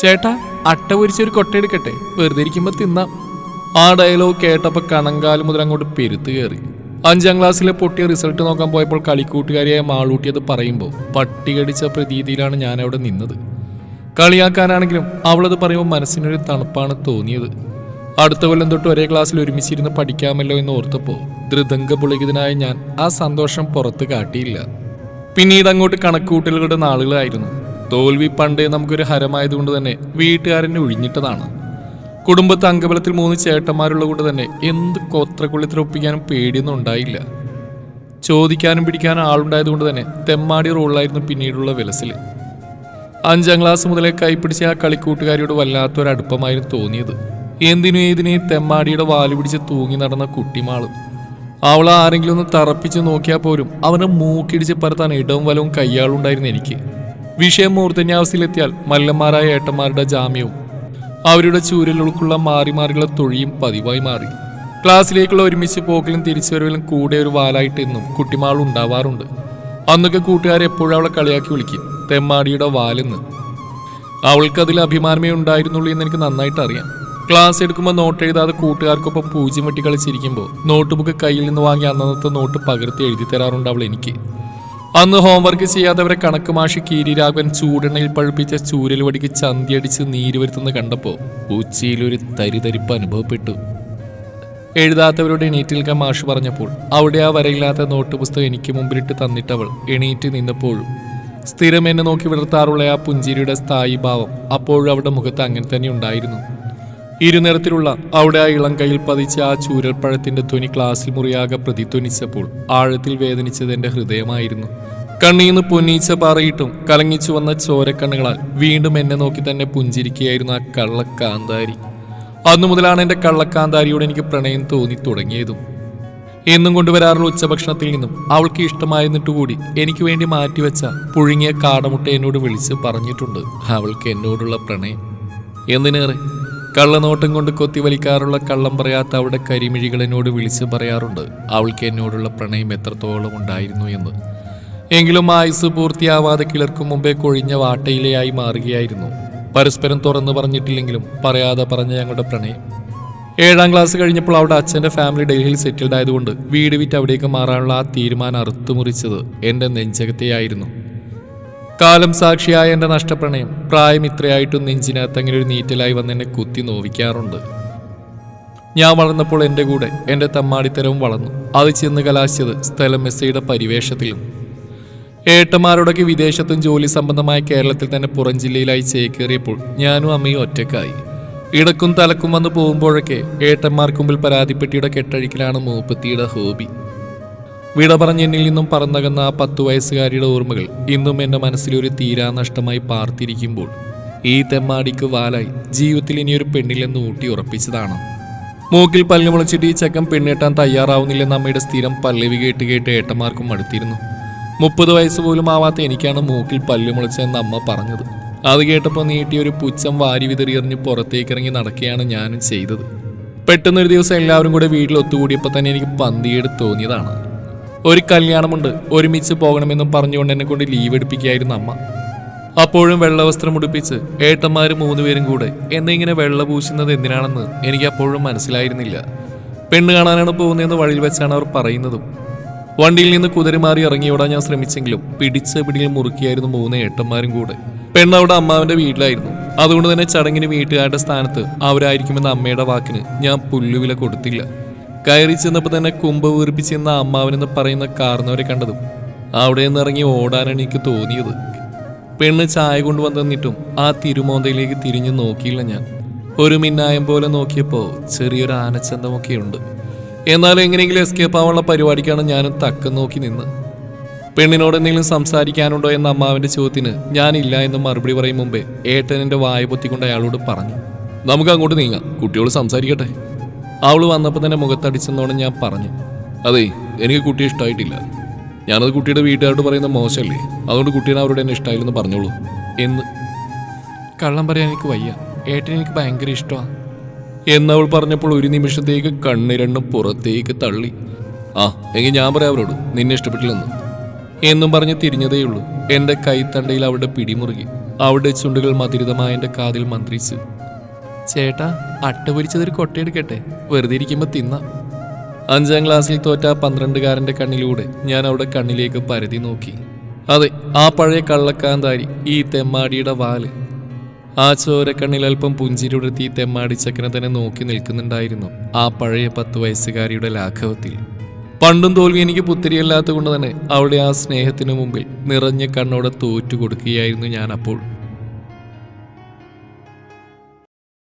ചേട്ടാ അട്ട പൊരിച്ചൊരു കൊട്ട എടുക്കട്ടെ? വെറുതെ ഇരിക്കുമ്പോൾ തിന്നാം. ആ ഡയലോഗ് കേട്ടപ്പോൾ കണങ്കാൽ മുതൽ അങ്ങോട്ട് പെരുത്ത് കയറി. അഞ്ചാം ക്ലാസ്സിലെ പൊട്ടിയ റിസൾട്ട് നോക്കാൻ പോയപ്പോൾ കളിക്കൂട്ടുകാരിയായ മാളൂട്ടിയത് പറയുമ്പോൾ പട്ടി കടിച്ച പ്രതീതിയിലാണ് ഞാൻ അവിടെ നിന്നത്. കളിയാക്കാനാണെങ്കിലും അവളത് പറയുമ്പോൾ മനസ്സിനൊരു തണുപ്പാണ് തോന്നിയത്. അടുത്ത കൊല്ലം തൊട്ട് ഒരേ ക്ലാസ്സിൽ ഒരുമിച്ചിരുന്ന് പഠിക്കാമല്ലോ എന്ന് ഓർത്തപ്പോൾ ധൃതംഗപുളികിതനായ ഞാൻ ആ സന്തോഷം പുറത്ത് കാട്ടിയില്ല. പിന്നീട് അങ്ങോട്ട് കണക്കൂട്ടലുകളുടെ നാളുകളായിരുന്നു. തോൽവി പണ്ടേ നമുക്കൊരു ഹരമായതുകൊണ്ട് തന്നെ വീട്ടുകാരനെ ഒഴിഞ്ഞിട്ടതാണ്. കുടുംബത്തെ അംഗബലത്തിൽ മൂന്ന് ചേട്ടന്മാരുള്ള കൊണ്ട് തന്നെ എന്ത് കോത്രക്കുള്ളിത്തിൽ ഒപ്പിക്കാനും പേടിയൊന്നും ഉണ്ടായില്ല. ചോദിക്കാനും പിടിക്കാനും ആളുണ്ടായതുകൊണ്ട് തന്നെ തെമ്മാടി റോളിലായിരുന്നു പിന്നീടുള്ള വിലസിൽ അഞ്ചാം ക്ലാസ് മുതലേ കൈപ്പിടിച്ച ആ കളിക്കൂട്ടുകാരിയോട് വല്ലാത്തൊരടുപ്പമായിരുന്നു തോന്നിയത്. എന്തിനും ഏതിനെയും തെമ്മാടിയുടെ വാൽ പിടിച്ച് തൂങ്ങി നടന്ന കുട്ടിമാളും. അവൾ ആരെങ്കിലും ഒന്ന് തറപ്പിച്ച് നോക്കിയാൽ പോലും അവനെ മൂക്കിടിച്ച് പരത്താൻ ഇടവും വലവും കയ്യാളുണ്ടായിരുന്നു എനിക്ക്. വിഷയം മൂർധന്യാവസ്ഥയിലെത്തിയാൽ മല്ലന്മാരായ ഏട്ടന്മാരുടെ ജാമ്യവും അവരുടെ ചൂരലുൾക്കുള്ള മാറി മാറിയുള്ള തൊഴിയും പതിവായി മാറി. ക്ലാസ്സിലേക്കുള്ള ഒരുമിച്ച് പോക്കലും തിരിച്ചു വരവിലും കൂടെ ഒരു വാലായിട്ട് എന്നും കുട്ടിമാൾ ഉണ്ടാവാറുണ്ട്. അന്നൊക്കെ കൂട്ടുകാരെ എപ്പോഴും അവളെ കളിയാക്കി വിളിക്കും. തെമ്മാടിയുടെ വാലെന്ന്. അവൾക്കതിൽ അഭിമാനമേ ഉണ്ടായിരുന്നുള്ളൂ എന്ന് എനിക്ക് നന്നായിട്ട് അറിയാം. ക്ലാസ് എടുക്കുമ്പോൾ നോട്ട് എഴുതാതെ കൂട്ടുകാർക്കൊപ്പം പൂജ്യം വെട്ടി കളിച്ചിരിക്കുമ്പോൾ നോട്ട് ബുക്ക് കയ്യിൽ നിന്ന് വാങ്ങി അന്നത്തെ നോട്ട് പകർത്തി എഴുതി തരാറുണ്ട് അവൾ എനിക്ക്. അന്ന് ഹോംവർക്ക് ചെയ്യാത്തവരെ കണക്ക് മാഷി കീരിരാഘവൻ ചൂടെണ്ണയിൽ പഴുപ്പിച്ച ചൂരൽ വടിക്ക് ചന്തിയടിച്ച് നീര് വരുത്തുന്ന കണ്ടപ്പോൾ ഉച്ചയിലൊരു തരിതരിപ്പ് അനുഭവപ്പെട്ടു. എഴുതാത്തവരോട് എണീറ്റ് നിൽക്കാൻ മാഷ് പറഞ്ഞപ്പോൾ അവിടെ ആ വരയില്ലാത്ത നോട്ട് പുസ്തകം എനിക്ക് മുമ്പിലിട്ട് തന്നിട്ടവൾ എണീറ്റ് നിന്നപ്പോഴും സ്ഥിരം എന്നെ നോക്കി വിടർത്താറുള്ള ആ പുഞ്ചിരിയുടെ സ്ഥായി ഭാവം അപ്പോഴും അവളുടെ മുഖത്ത് അങ്ങനെ തന്നെ ഉണ്ടായിരുന്നു. ഇരുനിറത്തിലുള്ള അവിടെ ആ ഇളം കയ്യിൽ പതിച്ച ആ ചൂരൽപ്പഴത്തിന്റെ ധ്വനി ക്ലാസ്സിൽ മുറിയാകെ പ്രതിധ്വനിച്ചപ്പോൾ ആഴത്തിൽ വേദനിച്ചത് എന്റെ ഹൃദയമായിരുന്നു. കണ്ണീന്ന് പൊന്നീച്ച പാറയിട്ടും കലങ്ങിച്ചു വന്ന ചോരക്കണ്ണുകളാൽ വീണ്ടും എന്നെ നോക്കി തന്നെ പുഞ്ചിരിക്കുകയായിരുന്നു ആ കള്ളക്കാന്താരി. അന്നു മുതലാണ് എന്റെ കള്ളക്കാന്താരിയോട് എനിക്ക് പ്രണയം തോന്നി തുടങ്ങിയതും. എന്നും കൊണ്ടുവരാറുള്ള ഉച്ചഭക്ഷണത്തിൽ നിന്നും അവൾക്ക് ഇഷ്ടമായിരുന്നിട്ടുകൂടി എനിക്ക് വേണ്ടി മാറ്റിവെച്ച പുഴുങ്ങിയ കാടമുട്ട എന്നോട് വിളിച്ച് പറഞ്ഞിട്ടുണ്ട്. അവൾക്ക് എന്നോടുള്ള പ്രണയം. എന്തിനേറെ? കള്ളനോട്ടം കൊണ്ട് കൊത്തി വലിക്കാറുള്ള കള്ളം പറയാത്ത അവിടെ കരിമിഴികൾ എന്നോട് വിളിച്ച് പറയാറുണ്ട്. അവൾക്ക് എന്നോടുള്ള പ്രണയം എത്രത്തോളം ഉണ്ടായിരുന്നു എന്ന്. എങ്കിലും ആയുസ് പൂർത്തിയാവാതെ കിളർക്കും മുമ്പേ കൊഴിഞ്ഞ വാട്ടയിലെയായി മാറുകയായിരുന്നു. പരസ്പരം തുറന്നു പറഞ്ഞിട്ടില്ലെങ്കിലും പറയാതെ പറഞ്ഞ ഞങ്ങളുടെ പ്രണയം. ഏഴാം ക്ലാസ് കഴിഞ്ഞപ്പോൾ അവിടെ അച്ഛന്റെ ഫാമിലി ഡൽഹിയിൽ സെറ്റിൽഡ് ആയതുകൊണ്ട് വീട് വിറ്റ് അവിടേക്ക് മാറാനുള്ള ആ തീരുമാനം അറുത്തുമുറിച്ചത് എന്റെ നെഞ്ചകത്തെയായിരുന്നു. കാലം സാക്ഷിയായ എന്റെ നഷ്ടപ്രണയം പ്രായം ഇത്രയായിട്ടും നെഞ്ചിനകത്ത് അങ്ങനെ ഒരു നീറ്റലായി വന്ന് എന്നെ കുത്തി നോവിക്കാറുണ്ട്. ഞാൻ വളർന്നപ്പോൾ എന്റെ കൂടെ എന്റെ തമ്മാടിത്തരവും വളർന്നു. അത് ചെന്ന് കലാശിച്ചത് സ്ഥലം മെസ്സയുടെ പരിവേഷത്തിലും. ഏട്ടന്മാരോടൊക്കെ വിദേശത്തും ജോലി സംബന്ധമായ കേരളത്തിൽ തന്നെ പുറം ജില്ലയിലായി ചേക്കേറിയപ്പോൾ ഞാനും അമ്മയും ഒറ്റക്കായി. ഇടക്കും തലക്കും വന്ന് പോകുമ്പോഴൊക്കെ ഏട്ടന്മാർക്ക് മുമ്പിൽ പരാതിപ്പെട്ടിയുടെ കെട്ടഴിക്കലാണ് മൂപ്പത്തിയുടെ ഹോബി. വിട എന്നിൽ നിന്നും പറന്നകന്ന ആ പത്തു വയസ്സുകാരിയുടെ ഓർമ്മകൾ ഇന്നും എന്റെ മനസ്സിലൊരു തീരാനഷ്ടമായി പാർത്തിരിക്കുമ്പോൾ ഈ തെമ്മാടിക്ക് വാലായി ജീവിതത്തിൽ ഇനിയൊരു പെണ്ണില്ലെന്ന് ഊട്ടി ഉറപ്പിച്ചതാണ്. മൂക്കിൽ പല്ല് മുളച്ചിട്ട് ഈ ചക്കം പെണ്ണെട്ടാൻ തയ്യാറാവുന്നില്ലെന്ന് അമ്മയുടെ സ്ഥിരം പല്ലവി കേട്ട് കേട്ട് ഏട്ടന്മാർക്കും മടുത്തിരുന്നു. മുപ്പത് വയസ്സ് പോലും ആവാത്ത എനിക്കാണ് മൂക്കിൽ പല്ല് മുളച്ചതെന്ന് അമ്മ പറഞ്ഞത്. അത് കേട്ടപ്പോൾ നീട്ടിയ ഒരു പുച്ഛം വാരി വിതറിയെറിഞ്ഞ് പുറത്തേക്കിറങ്ങി നടക്കുകയാണ് ഞാനും ചെയ്തത്. പെട്ടെന്നൊരു ദിവസം എല്ലാവരും കൂടെ വീട്ടിൽ ഒത്തുകൂടിയപ്പോൾ തന്നെ എനിക്ക് പന്തിയേട് തോന്നിയതാണ്. ഒരു കല്യാണമുണ്ട് ഒരുമിച്ച് പോകണമെന്നും പറഞ്ഞുകൊണ്ട് എന്നെ കൊണ്ട് ലീവ് എടുപ്പിക്കുകയായിരുന്നു അമ്മ. അപ്പോഴും വെള്ളവസ്ത്രം ഉടുപ്പിച്ച് ഏട്ടന്മാർ മൂന്നുപേരും കൂടെ എന്നെ ഇങ്ങനെ വെള്ള പൂശുന്നത് എന്തിനാണെന്ന് എനിക്ക് അപ്പോഴും മനസ്സിലായിരുന്നില്ല. പെണ്ണ് കാണാനാണ് പോകുന്നതെന്ന് വഴിയിൽ വെച്ചാണ് അവർ പറയുന്നതും. വണ്ടിയിൽ നിന്ന് കുതിരി മാറി ഇറങ്ങിയോടാൻ ഞാൻ ശ്രമിച്ചെങ്കിലും പിടിച്ച പിടിയിൽ മുറുക്കിയായിരുന്നു മൂന്ന് ഏട്ടന്മാരും കൂടെ. പെണ്ണ് അവിടെ അമ്മാവിന്റെ വീട്ടിലായിരുന്നു. അതുകൊണ്ട് തന്നെ ചടങ്ങിന് വീട്ടുകാരുടെ സ്ഥാനത്ത് അവരായിരിക്കുമെന്ന അമ്മയുടെ വാക്കിന് ഞാൻ പുല്ലുവില കൊടുത്തില്ല. കയറി ചെന്നപ്പോൾ തന്നെ കുമ്പ് വീർപ്പിച്ചെന്ന അമ്മാവനെന്ന് പറയുന്ന കാർന്നവരെ കണ്ടതും അവിടെ നിന്ന് ഇറങ്ങി ഓടാനാണ് എനിക്ക് തോന്നിയത്. പെണ്ണ് ചായ കൊണ്ടുവന്നിട്ടും ആ തിരുമോന്തയിലേക്ക് തിരിഞ്ഞു നോക്കിയില്ല ഞാൻ. ഒരു മിന്നായം പോലെ നോക്കിയപ്പോൾ ചെറിയൊരു ആനച്ചന്തമൊക്കെ ഉണ്ട് എന്നാലും എങ്ങനെയെങ്കിലും എസ്കേപ്പ് ആവാനുള്ള പരിപാടിക്കാണ് ഞാനും തക്കം നോക്കി നിന്ന്. പെണ്ണിനോട് എന്തെങ്കിലും സംസാരിക്കാനുണ്ടോ എന്ന അമ്മാവിന്റെ ചോദ്യത്തിന് ഞാനില്ല എന്ന് മറുപടി പറയും മുമ്പേ ഏട്ടൻ എന്റെ വായ പൊത്തിക്കൊണ്ട് അയാളോട് പറഞ്ഞു. നമുക്ക് അങ്ങോട്ട് നീങ്ങാം. കുട്ടിയോട് സംസാരിക്കട്ടെ. അവൾ വന്നപ്പോൾ തന്നെ മുഖത്തടിച്ചെന്നോണം ഞാൻ പറഞ്ഞു. അതെ എനിക്ക് കുട്ടിയെ ഇഷ്ടമായിട്ടില്ല ഞാനത് കുട്ടിയുടെ വീട്ടുകാരോട് പറയുന്ന മോശമല്ലേ അതുകൊണ്ട് കുട്ടീനെ അവരോട് എന്നെ ഇഷ്ടമായില്ലെന്ന് പറഞ്ഞോളൂ. എന്ന്. കള്ളം പറയാൻ എനിക്ക് വയ്യ. ഏട്ടൻ എനിക്ക് ഭയങ്കര ഇഷ്ടമാണ് എന്നവൾ പറഞ്ഞപ്പോൾ ഒരു നിമിഷത്തേക്ക് കണ്ണ് രണ്ടും പുറത്തേക്ക് തള്ളി. ആ എങ്കിൽ ഞാൻ പറയാം അവരോട് നിന്നെ ഇഷ്ടപ്പെട്ടില്ലെന്ന്. എന്നും പറഞ്ഞ് തിരിഞ്ഞതേയുള്ളൂ. എന്റെ കൈത്തണ്ടയിൽ അവളുടെ പിടിമുറുകി. അവളുടെ ചുണ്ടുകൾ മധുരിതമായ എന്റെ കാതിൽ മന്ത്രിച്ചു. ചേട്ടാ അട്ട പൊരിച്ചതൊരു കൊട്ടയെടുക്കട്ടെ വെറുതെ ഇരിക്കുമ്പോൾ തിന്ന. അഞ്ചാം ക്ലാസ്സിൽ തോറ്റ ആ പന്ത്രണ്ടുകാരന്റെ കണ്ണിലൂടെ ഞാൻ അവിടെ കണ്ണിലേക്ക് പരതി നോക്കി. അതെ ആ പഴയ കള്ളക്കാന്താരി ഈ തെമ്മാടിയുടെ വാൽ. ആ ചോരക്കണ്ണിൽ അല്പം പുഞ്ചിരുടർത്തി ഈ തെമ്മാടി ചക്കനെ തന്നെ നോക്കി നിൽക്കുന്നുണ്ടായിരുന്നു ആ പഴയ പത്ത് വയസ്സുകാരിയുടെ ലാഘവത്തിൽ. പണ്ടും തോൽവി എനിക്ക് പുത്തിരിയല്ലാത്തത് കൊണ്ട് തന്നെ അവളുടെ ആ സ്നേഹത്തിനു മുമ്പിൽ നിറഞ്ഞ കണ്ണോടെ തോറ്റു കൊടുക്കുകയായിരുന്നു ഞാൻ അപ്പോൾ